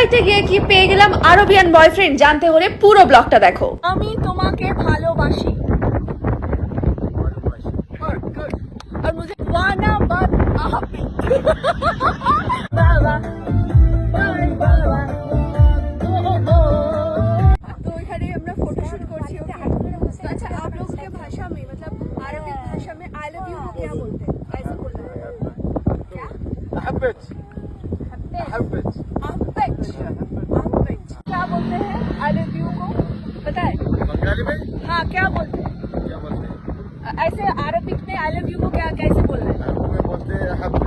দুবাইতে গিয়ে কি পেয়ে গেলাম আরবিয়ান বয়ফ্রেন্ড জানতে হলে পুরো ব্লগটা দেখো আমি তোমাকে ভালোবাসি और मुझे वाना बद आपी बाबा बाय बाबा तो এখানে আমরা फोटोशूट করছি ओके तो अच्छा आप लोग के भाषा में मतलब अरबिक भाषा में आई लव यू को क्या बोलते हैं ऐसे बोलते हैं क्या क्या बोलते हैं आई लव यू को पता है बंगाली में हाँ क्या बोलते हैं क्या बोलते हैं ऐसे अरबिक में आई लव यू को क्या कैसे बोलना है अरबी में बोलते हैं अहबक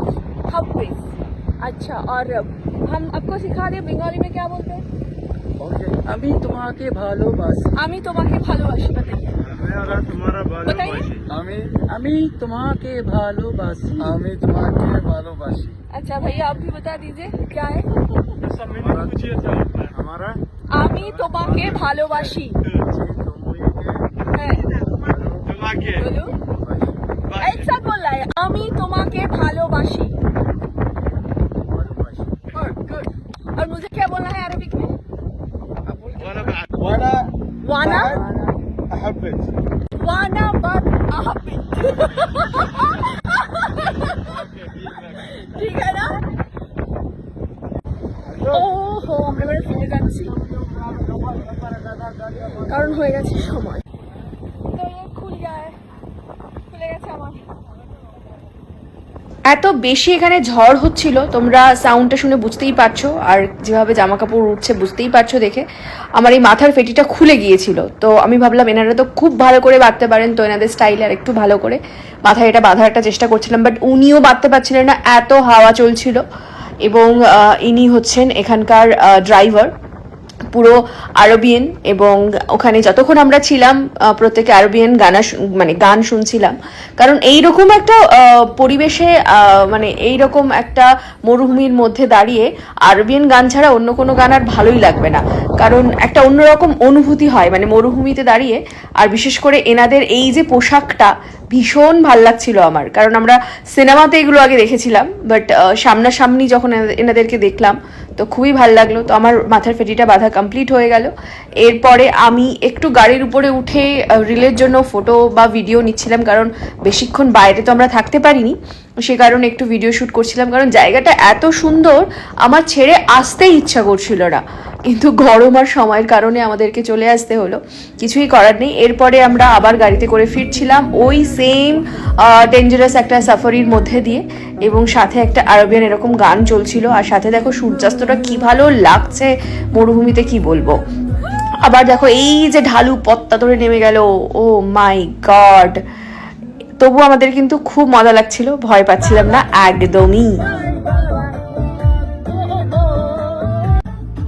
हब्बिस अच्छा और हम आपको सिखा दें बंगाली में क्या बोलते हैं ओके আমি তোমাকে ভালোবাসি আমি তোমাকে ভালোবাসি बताइए मेरा तुम्हारा बताइए আমি আমি তোমাকে ভালোবাসি আমি তোমাকে ভালোবাসি अच्छा भैया आप भी बता दीजिए क्या है हमारा আমি তোমাকে ভালোবাসি হ্যাঁ बोलो एक साथ बोल रहा है আমি তোমাকে ভালোবাসি और मुझे क्या बोलना है अरबिक में वाना वाना হাফেজ ওয়ানাবাদ হাফেজ ঠিক আছে না ও হো এবারে ফিরে যাচ্ছি কারণ হয়ে গেছে সময়। তো খুলে গেছে আমার। এত বেশি এখানে ঝড় হচ্ছিল, তোমরা সাউন্ডটা শুনে বুঝতেই পারছ, আর যেভাবে জামা কাপড় উঠছে বুঝতেই পারছ দেখে। আমার এই মাথার ফেটিটা খুলে গিয়েছিল, তো আমি ভাবলাম এনারা তো খুব ভালো করে বাঁধতে পারেন, তো এনাদের স্টাইলে আর একটু ভালো করে। মাথায় এটা বাঁধার একটা চেষ্টা করছিলাম বাট উনিও বাঁধতে পারছিলেন না, এত হাওয়া চলছিল। এবং ইনি হচ্ছেন এখানকার ড্রাইভার পুরো আরবিয়ান এবং ওখানে যতক্ষণ আমরা ছিলাম প্রত্যেকে আরবিয়ান গানা মানে গান শুনছিলাম। কারণ এই রকম একটা পরিবেশে মানে এই রকম একটা মরুভূমির মধ্যে দাঁড়িয়ে আরবিয়ান গান ছাড়া অন্য কোনো গান আর ভালোই লাগবে না। কারণ একটা অন্যরকম অনুভূতি হয়। মানে মরুভূমিতে দাঁড়িয়ে, আর বিশেষ করে এনাদের এই যে পোশাকটা ভীষণ ভালো লাগছিল আমার। কারণ আমরা সিনেমাতে এগুলো আগে দেখেছিলাম বাট সামনাসামনি যখন এনাদেরকে দেখলাম, তো খুবই ভালো লাগল। তো আমার মাথার ফেটিটা বাধা কমপ্লিট হয়ে গেল। এরপরে আমি একটু গাড়ির উপরে উঠে রিলের জন্য ফটো বা ভিডিও নিচ্ছিলাম, কারণ বেশিক্ষণ বাইরে তো আমরা থাকতে পারিনি। সে কারণে একটু ভিডিও শ্যুট করছিলাম, কারণ জায়গাটা এত সুন্দর, আমার ছেড়ে আসতেই ইচ্ছা করছিল না। কিন্তু গরম আর সময়ের কারণে আমাদেরকে চলে আসতে হলো। কিছুই করার নেই। এরপরে আমরা আবার গাড়িতে করে ফিরছিলাম ওই সেম ডেঞ্জারাস একটা সাফারির মধ্যে দিয়ে। এবং সাথে একটা আরবিয়ান এরকম গান চলছিল। আর সাথে দেখো সূর্যাস্তটা কি ভালো লাগছে, মরুভূমিতে কি বলব। আবার দেখো এই যে ঢালু পত্তা ধরে নেমে গেল। ও মাই গড তবু আমাদের কিন্তু খুব মজা লাগছিল, ভয় পাচ্ছিলাম না, একদমই।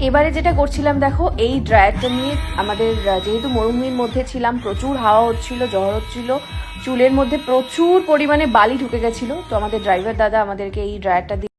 এবারে যেটা করছিলাম দেখো, এই ড্রায়ারটা নিয়ে আমাদের যেহেতু মরুভূমির মধ্যে ছিলাম, প্রচুর হাওয়া হচ্ছিল, জ্বর হচ্ছিল, চুলের মধ্যে প্রচুর পরিমাণে বালি ঢুকে গেছিল, তো আমাদের ড্রাইভার দাদা আমাদেরকে এই ড্রায়ারটা